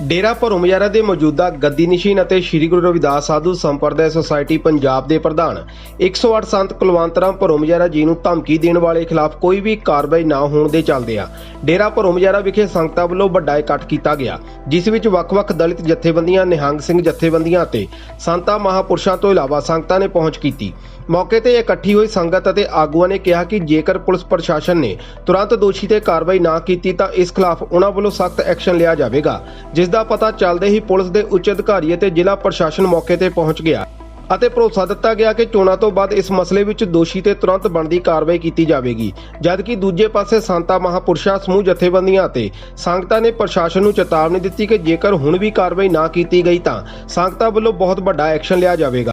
ਡੇਰਾ ਭਰੋਮਯਾਰਾ ਦੇ ਮੌਜੂਦਾ ਗੱਦੀ ਨਿਸ਼ੀਨ ਅਤੇ ਸ੍ਰੀ ਗੁਰੂ ਰਵਿਦਾਸ ਸਾਧੂ ਸੰਪਰਦਾਇ ਸੁਸਾਇਟੀ ਪੰਜਾਬ ਦੇ ਪ੍ਰਧਾਨ 108 ਸੰਤ ਕੁਲਵੰਤ ਰਾਮ ਜੀ ਨੂੰ ਧਮਕੀ ਦੇਣ ਵਾਲੇ ਖਿਲਾਫ ਕੋਈ ਵੀ ਕਾਰਵਾਈ ਨਾ ਹੋਣ ਦੇ ਚੱਲਦੇ ਆ। ਡੇਰਾ ਭਰੋਮਯਾਰਾ ਵਿਖੇ ਸੰਗਤਾਂ ਵੱਲੋਂ ਵੱਡਾ ਇਕੱਠ ਕੀਤਾ ਗਿਆ, ਜਿਸ ਵਿੱਚ ਵੱਖ-ਵੱਖ ਦਲਿਤ ਜਥੇਬੰਦੀਆਂ, ਨਿਹੰਗ ਸਿੰਘ ਜਥੇਬੰਦੀਆਂ ਅਤੇ ਸੰਤਾਂ ਮਹਾਪੁਰਸ਼ਾਂ ਤੋਂ ਇਲਾਵਾ ਸੰਗਤਾਂ ਨੇ ਪਹੁੰਚ ਕੀਤੀ। ਮੌਕੇ ਤੇ ਇਕੱਠੀ ਹੋਈ ਸੰਗਤ ਅਤੇ ਆਗੂਆਂ ਨੇ ਕਿਹਾ ਕਿ ਜੇਕਰ ਪੁਲਿਸ ਪ੍ਰਸ਼ਾਸਨ ਨੇ ਤੁਰੰਤ ਦੋਸ਼ੀ ਤੇ ਕਾਰਵਾਈ ਨਾ ਕੀਤੀ ਤਾਂ ਇਸ ਖਿਲਾਫ ਉਹਨਾਂ ਵੱਲੋਂ ਸਖਤ ਐਕਸ਼ਨ ਲਿਆ ਜਾਵੇਗਾ ਜਿਸ ਦਾ ਪਤਾ ਚੱਲਦੇ ਹੀ ਪੁਲਿਸ ਦੇ ਉੱਚ ਅਧਿਕਾਰੀ ਅਤੇ ਜ਼ਿਲ੍ਹਾ ਪ੍ਰਸ਼ਾਸਨ ਮੌਕੇ ਤੇ ਪਹੁੰਚ ਗਿਆ ਅਤੇ ਭਰੋਸਾ ਦਿੱਤਾ ਗਿਆ ਕਿ ਚੋਣਾਂ ਤੋਂ ਬਾਅਦ ਇਸ ਮਸਲੇ ਵਿੱਚ ਦੋਸ਼ੀ ਤੇ ਤੁਰੰਤ ਬਣਦੀ ਕਾਰਵਾਈ ਕੀਤੀ ਜਾਵੇਗੀ, ਜਦਕਿ ਦੂਜੇ ਪਾਸੇ ਸੰਤਾ ਮਹਾਪੁਰਸ਼ਾਂ ਸਮੂਹ ਜਥੇਬੰਦੀਆਂ ਅਤੇ ਸੰਗਤਾਂ ਨੇ ਪ੍ਰਸ਼ਾਸਨ ਨੂੰ ਚੇਤਾਵਨੀ ਦਿੱਤੀ ਕਿ ਜੇਕਰ ਹੁਣ ਵੀ ਕਾਰਵਾਈ ਨਾ ਕੀਤੀ ਗਈ ਤਾਂ ਸੰਗਤਾਂ ਵੱਲੋਂ ਬਹੁਤ ਵੱਡਾ ਐਕਸ਼ਨ ਲਿਆ ਜਾਵੇਗਾ।